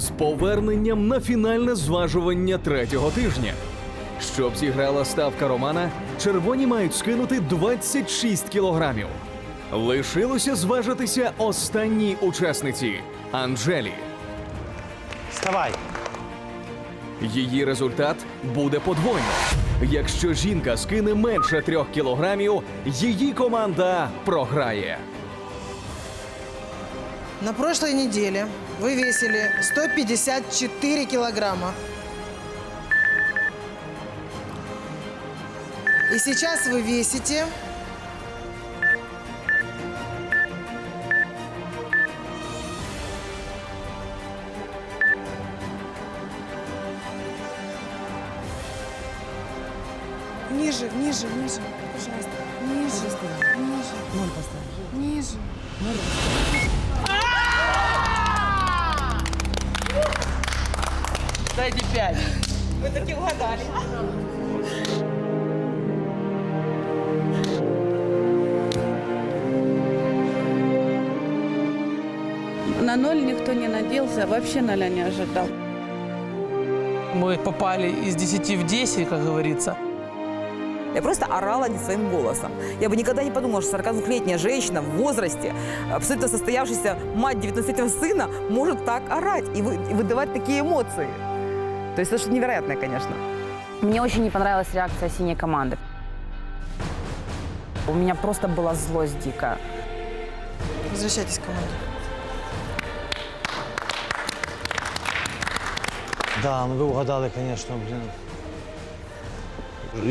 з поверненням на фінальне зважування третього тижня. Щоб зіграла ставка Романа, червоні мають скинути 26 кілограмів. Лишилося зважитися останній учасниці Анжелі. Вставай. Її результат буде подвойно. Якщо жінка скине менше трьох кілограмів, її команда програє. На прошлой неделе вы весили 154 килограмма. И сейчас вы весите... Ниже, ниже, ниже, пожалуйста. Ниже, ниже. Ниже. Дайте пять. На ноль никто не надеялся, вообще ноля не ожидал. Мы попали из 10 в 10, как говорится. Я просто орала не своим голосом. Я бы никогда не подумала, что 42-летняя женщина в возрасте, абсолютно состоявшаяся мать 19-летнего сына, может так орать вы- и выдавать такие эмоции. То есть это что-то невероятное, конечно. Мне очень не понравилась реакция синей команды. У меня просто была злость дикая. Возвращайтесь к команде. Да, ну ви угадали, звісно, блін.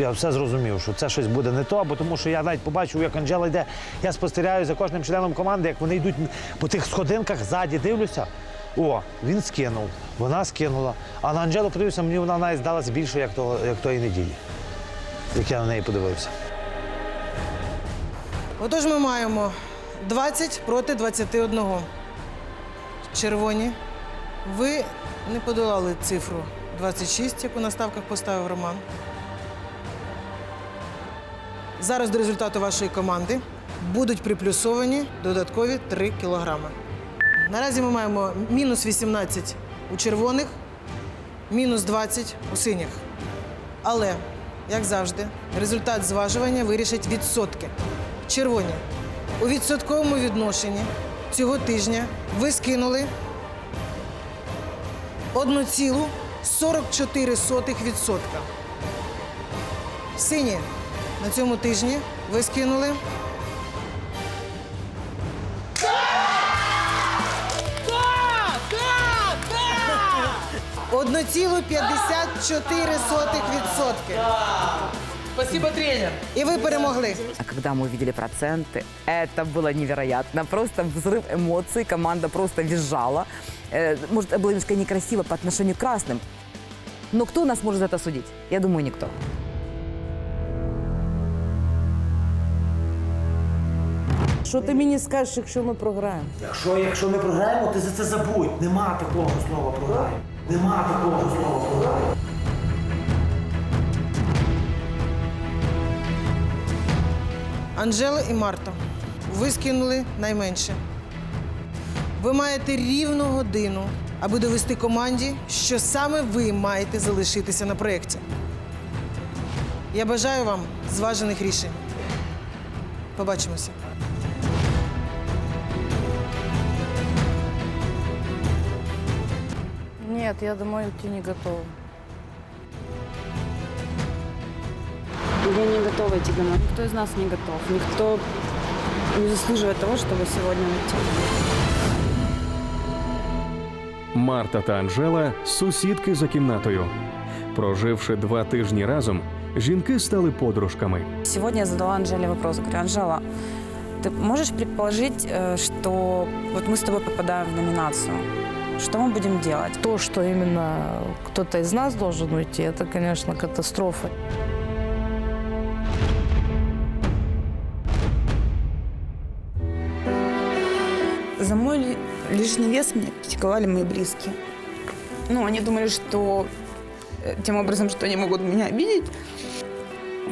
Я все зрозумів, що це щось буде не то, бо тому що я навіть побачив, як Анжела йде. Я спостерігаю за кожним членом команди, як вони йдуть по тих сходинках, ззаді дивлюся. О, він скинув, вона скинула. А на Анжелу подивився, мені вона навіть здалась більше, як, того, як тої неділі. Як я на неї подивився. Отож, ми маємо 20 проти 21. Червоні. Ви не подолали цифру 26, яку на ставках поставив Роман. Зараз до результату вашої команди будуть приплюсовані додаткові 3 кілограми. Наразі ми маємо мінус 18 у червоних, мінус 20 у синіх. Але, як завжди, результат зважування вирішить відсотки. Червоні. У відсотковому відношенні цього тижня ви скинули 1,44%. Сині. На цьому тижні ви скинули 1,54%. Спасибо, тренер. І ви перемогли. А когда мы увидели проценты, это было невероятно. Просто взрыв эмоций, команда просто визжала. Э, Может, это было немножко некрасиво по отношению к красным. Но кто нас может за это судить? Я думаю, никто. Що ти мені скажеш, якщо ми програємо? Якщо, якщо ми програємо, ти за це забудь. Нема такого слова програємо. Нема такого слова програємо. Анжела і Марта, ви скинули найменше. Ви маєте рівну годину, аби довести команді, що саме ви маєте залишитися на проєкті. Я бажаю вам зважених рішень. Побачимося. Нет, я домой идти не готова. Я не готова идти домой. Никто из нас не готов. Никто не заслуживает того, чтобы сегодня уйти. Марта та Анжела сусідки за кімнатою. Проживши два тижні разом, жінки стали подружками. Сегодня я задала Анжеле вопрос. Говорю, Анжела, ты можешь предположить, э, что вот мы с тобой попадаем в номинацию? Что мы будем делать? То, что именно кто-то из нас должен уйти, это, конечно, катастрофа. За мой ли- лишний вес меня критиковали мои близкие. Ну, они думали, что э, тем образом, что они могут меня обидеть.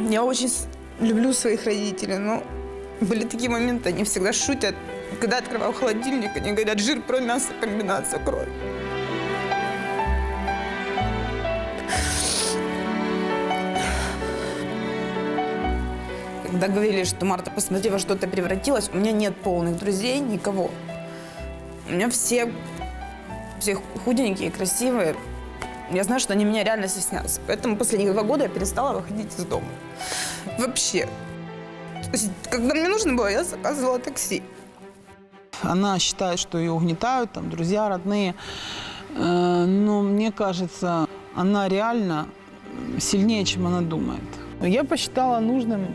Я очень люблю своих родителей, но были такие моменты, они всегда шутят. Когда открываю холодильник, они говорят, жир про мясо, комбинация крови. Когда говорили, что Марта, посмотри, во что ты превратилась, у меня нет полных друзей, никого. У меня все, все худенькие, красивые. Я знаю, что они меня реально стесняются. Поэтому последние два года я перестала выходить из дома. Вообще. То есть, когда мне нужно было, я заказывала такси. Она считает, что ее угнетают, там, друзья, родные. Э, Но мне кажется, она реально сильнее, чем она думает. Я посчитала нужным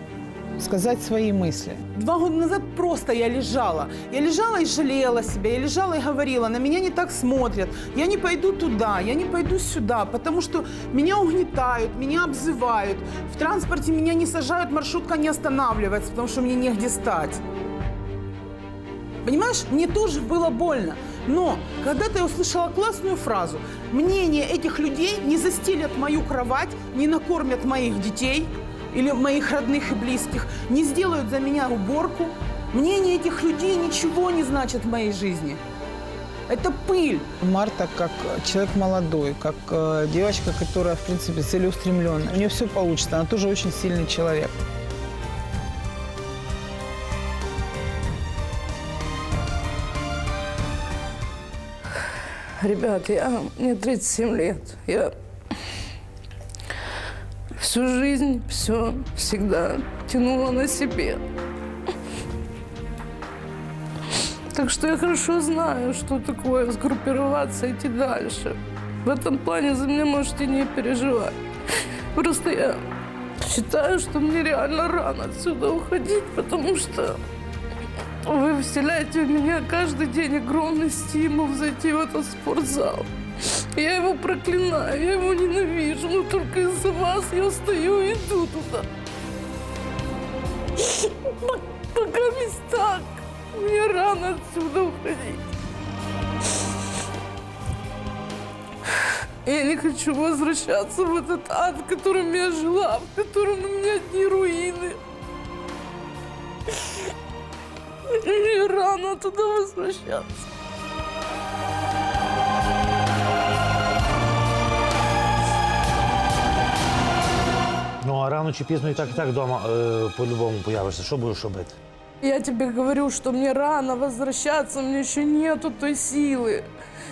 сказать свои мысли. Два года назад просто я лежала. Я лежала и жалела себя, я лежала и говорила, на меня не так смотрят, я не пойду туда, я не пойду сюда, потому что меня угнетают, меня обзывают, в транспорте меня не сажают, маршрутка не останавливается, потому что мне негде стать. Понимаешь, мне тоже было больно. Но когда-то я услышала классную фразу. Мнение этих людей не застелят мою кровать, не накормят моих детей или моих родных и близких, не сделают за меня уборку. Мнение этих людей ничего не значит в моей жизни. Это пыль. Марта как человек молодой, как э, девочка, которая, в принципе, целеустремленная. У нее все получится. Она тоже очень сильный человек. Ребят, я, мне 37 лет. Я всю жизнь все всегда тянула на себе. Так что я хорошо знаю, что такое сгруппироваться, идти дальше. В этом плане за меня можете не переживать. Просто я считаю, что мне реально рано отсюда уходить, потому что вы вселяете в меня каждый день огромный стимул зайти в этот спортзал. Я его проклинаю, я его ненавижу, но только из-за вас я стою и иду туда. Пока ведь так, мне рано отсюда уходить. Я не хочу возвращаться в этот ад, в котором я жила, в котором у меня одни руины. Мне рано туда возвращаться. Ну а рано чи пізно і так і так вдома е, по-любому появишся. Що будеш робити? Я тебе говорю, что мне рано возвращаться, у меня еще нету той силы.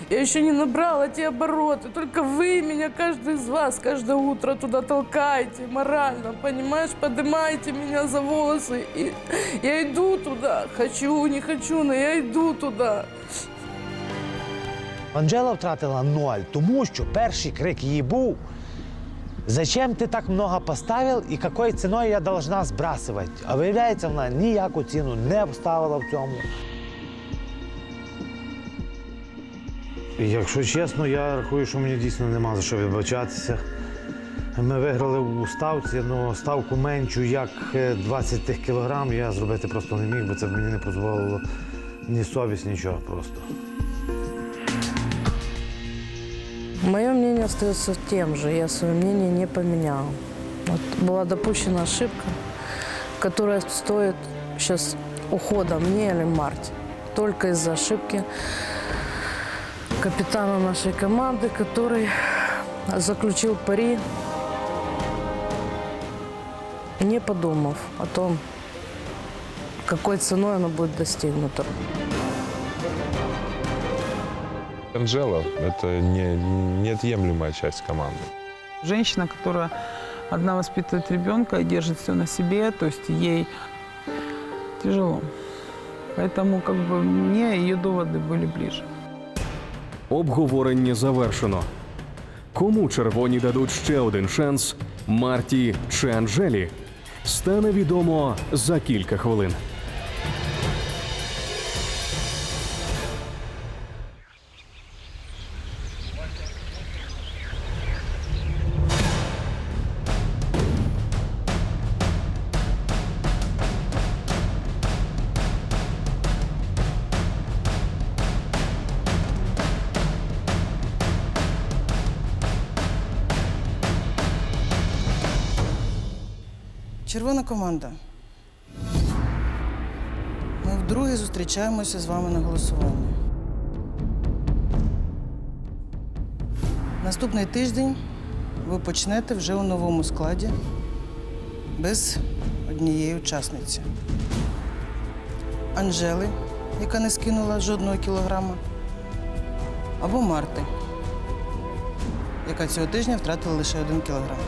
Я еще не набрала те обороты. Только вы меня, каждый из вас, каждое утро туда толкаете морально, понимаешь? Поднимаете меня за волосы. И я иду туда. Хочу, не хочу, но я иду туда. Анжела втратила ноль, тому що перший крик її був. Зачем ти так много поставив і якою ціною я должна збрасувати? А виявляється, вона ніяку ціну не вставила в цьому. Якщо чесно, я рахую, що мені дійсно нема за що вибачатися. Ми виграли у ставці, але ставку меншу, як е, 20 тих кілограм, я зробити просто не міг, бо це мені не дозволило ні совість, нічого просто. Мое мнение остается тем же. Я свое мнение не поменяла. Вот была допущена ошибка, которая стоит сейчас ухода мне или Марте. Только из-за ошибки капитана нашей команды, который заключил пари, не подумав о том, какой ценой оно будет достигнуто. Анжела – это не, неотъемлемая часть команды. Женщина, которая одна воспитывает ребенка и держит все на себе, то есть ей тяжело. Поэтому как бы мне ее доводы были ближе. Обговорення завершено. Кому червоні дадуть ще один шанс Марті чи Анжелі? Стане відомо за кілька хвилин. Червона команда. Ми вдруге зустрічаємося з вами на голосуванні. Наступний тиждень ви почнете вже у новому складі без однієї учасниці. Анжели, яка не скинула жодного кілограма, або Марти, яка цього тижня втратила лише один кілограм.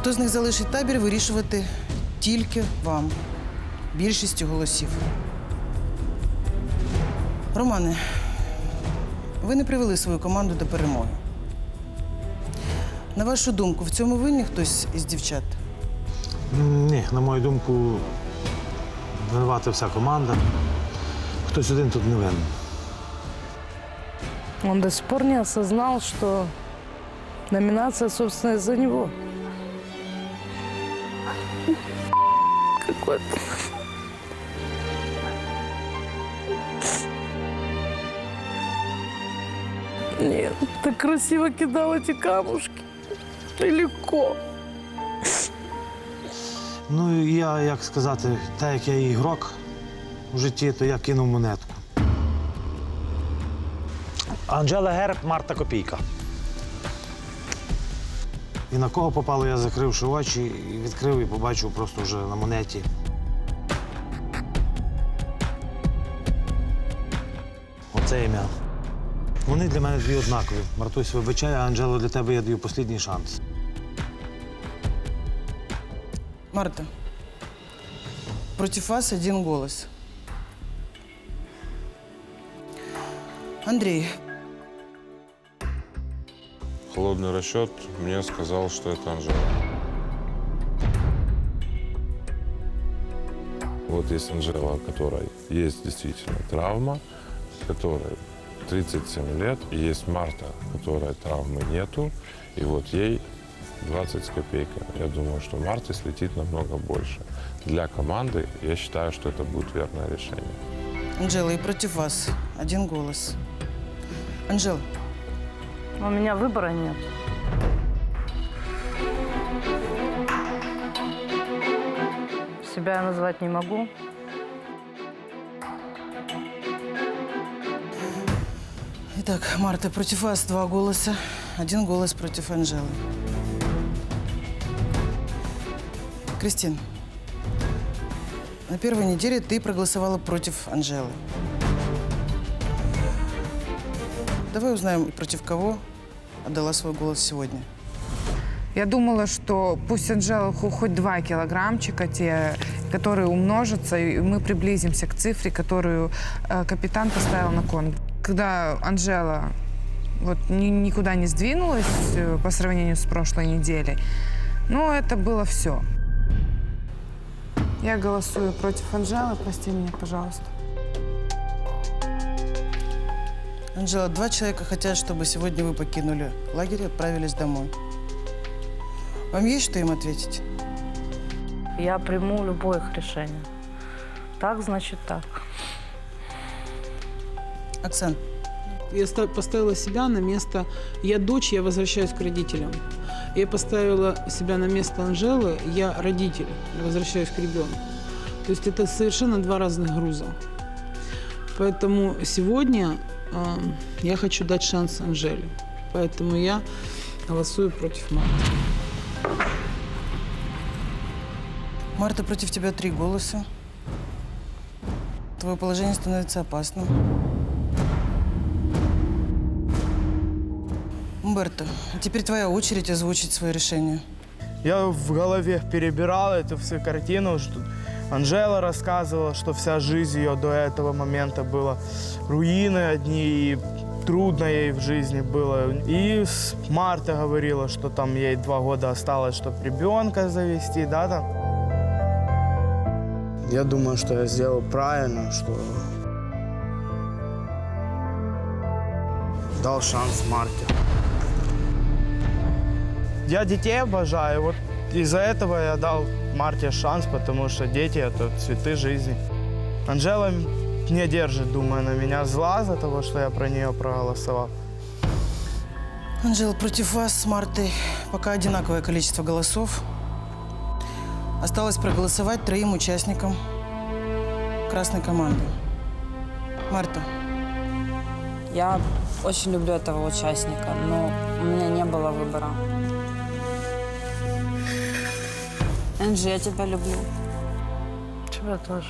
Хто з них залишить табір, вирішувати тільки вам, більшістю голосів. Романе, ви не привели свою команду до перемоги. На вашу думку, в цьому винні хтось із дівчат? Ні, на мою думку, винувата вся команда. Хтось один тут не винен. Он до сих пор не осознал, что номинация, собственно, из-за него. Какой-то. Нет, так красиво кидал эти камушки. И легко. Ну, я, як сказати, так як я ігрок у житті, то я кинув монетку. Анжела Герб, Марта Копійка. І на кого попало, я закривши очі, і відкрив і побачив просто вже на монеті. Оце ім'я. Вони для мене дві однакові. Мартусь, вибачай, а Анжело, для тебе я даю останній шанс. Марта, против вас один голос. Андрей, Холодный расчет мне сказал, что это Анжела. Вот есть Анжела, у которой есть действительно травма, которой 37 лет, и есть Марта, которой травмы нету, и вот ей 20 с копейкой. Я думаю, что Марте слетит намного больше. Для команды я считаю, что это будет верное решение. Анжела, и против вас один голос. Анжела, У меня выбора нет. Себя я назвать не могу. Итак, Марта, против вас два голоса, один голос против Анжелы. Кристин, на первой неделе ты проголосовала против Анжелы. Давай узнаем, против кого отдала свой голос сегодня. Я думала, что пусть Анжела хо- хоть два килограммчика, те, которые умножатся, и мы приблизимся к цифре, которую э, капитан поставил на кон. Когда Анжела вот ни- никуда не сдвинулась э, по сравнению с прошлой неделей, ну, это было все. Я голосую против Анжелы, прости меня, пожалуйста. Анжела, два человека хотят, чтобы сегодня вы покинули лагерь и отправились домой. Вам есть что им ответить? Я приму любое их решение. Так, значит так. Оксан, Я ста- поставила себя на место... Я дочь, я возвращаюсь к родителям. Я поставила себя на место Анжелы, я родитель, я возвращаюсь к ребенку. То есть это совершенно два разных груза. Поэтому сегодня я хочу дать шанс Анжеле. Поэтому я голосую против Марты. Марта, против тебя три голоса. Твое положение становится опасным. Умберто, а теперь твоя очередь озвучить свое решение. Я в голове перебирал эту всю картину, что Анжела рассказывала, что вся жизнь ее до этого момента была руины одни, и трудно ей в жизни было. И Марта говорила, что там ей два года осталось, чтобы ребенка завести, да, там. Я думаю, что я сделал правильно, что дал шанс Марте. Я детей обожаю, вот из-за этого я дал Марте шанс, потому что дети — это цветы жизни. Анжела не держит, думаю, на меня зла за того, что я про нее проголосовал. Анжела, против вас с Мартой пока одинаковое количество голосов. Осталось проголосовать троим участникам красной команды. Марта, Я очень люблю этого участника, но у меня не было выбора. Энджи, я тебя люблю. Тебя тоже.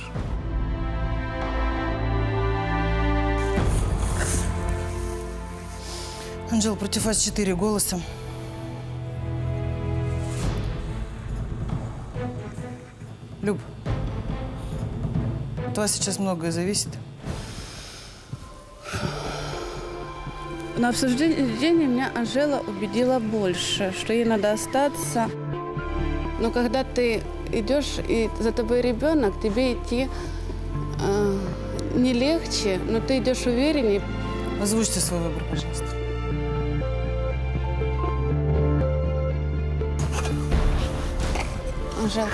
Анжела, против вас четыре голоса. Люб, от вас сейчас многое зависит. На обсуждении меня Анжела убедила больше, что ей надо остаться. Но когда ты идешь, и за тобой ребенок, тебе идти э, не легче, но ты идешь увереннее. Озвучьте свой выбор, пожалуйста. Извини.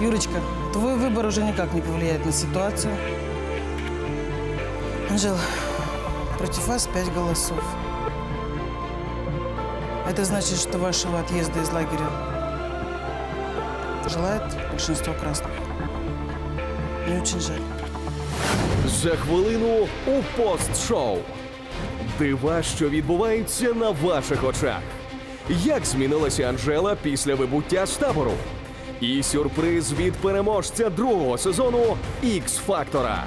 Юрочка, твой выбор уже никак не повлияет на ситуацию. Анжела, против вас пять голосов. Это значит, что вашего отъезда из лагеря желает большинство красных. Мне очень жаль. За хвилину у пост-шоу. Дива, що відбуваються на ваших очах. Як змінилася Анжела після вибуття з табору? І сюрприз від переможця другого сезону Ікс-Фактора.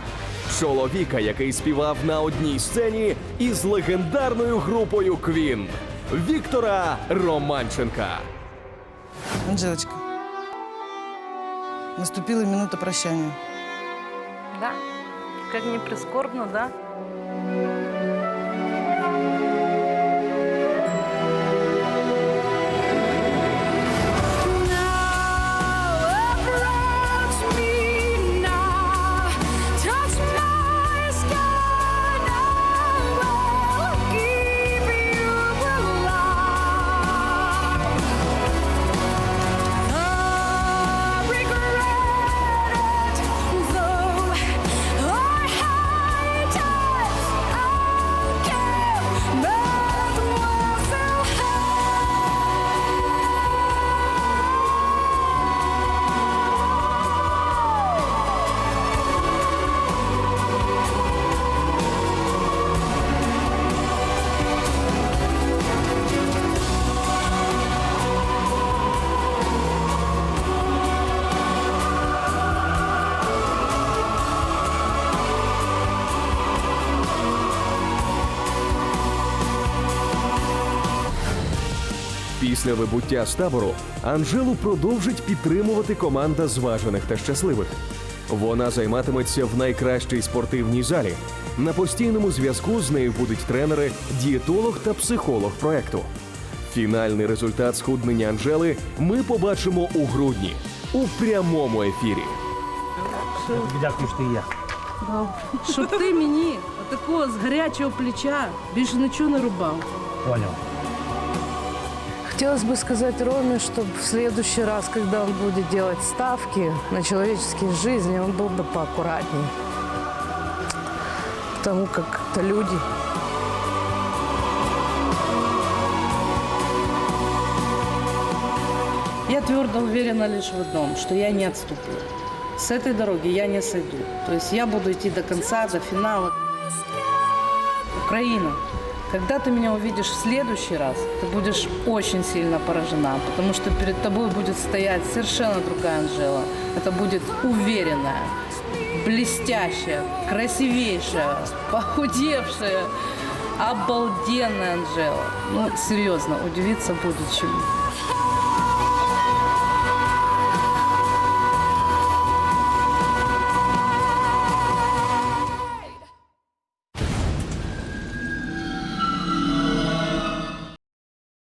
Чоловіка, який співав на одній сцені із легендарною групою Квін Віктора Романченка. Анжелочка, наступила минута прощания. Да. Как не прискорбно, да? Після вибуття з табору Анжелу продовжить підтримувати команда зважених та щасливих. Вона займатиметься в найкращій спортивній залі. На постійному зв'язку з нею будуть тренери, дієтолог та психолог проекту. Фінальний результат схуднення Анжели ми побачимо у грудні у прямому ефірі. Дякую, що ти є. Щоб ти мені такого з гарячого плеча більше нічого не рубав. Поняв. Хотелось бы сказать Роме, чтобы в следующий раз, когда он будет делать ставки на человеческие жизни, он был бы поаккуратнее. Потому как это люди. Я твердо уверена лишь в одном, что я не отступлю. С этой дороги я не сойду. То есть я буду идти до конца, до финала. Украина, когда ты меня увидишь в следующий раз, ты будешь очень сильно поражена, потому что перед тобой будет стоять совершенно другая Анжела. Это будет уверенная, блестящая, красивейшая, похудевшая, обалденная Анжела. Ну, серьезно, удивиться будет чему.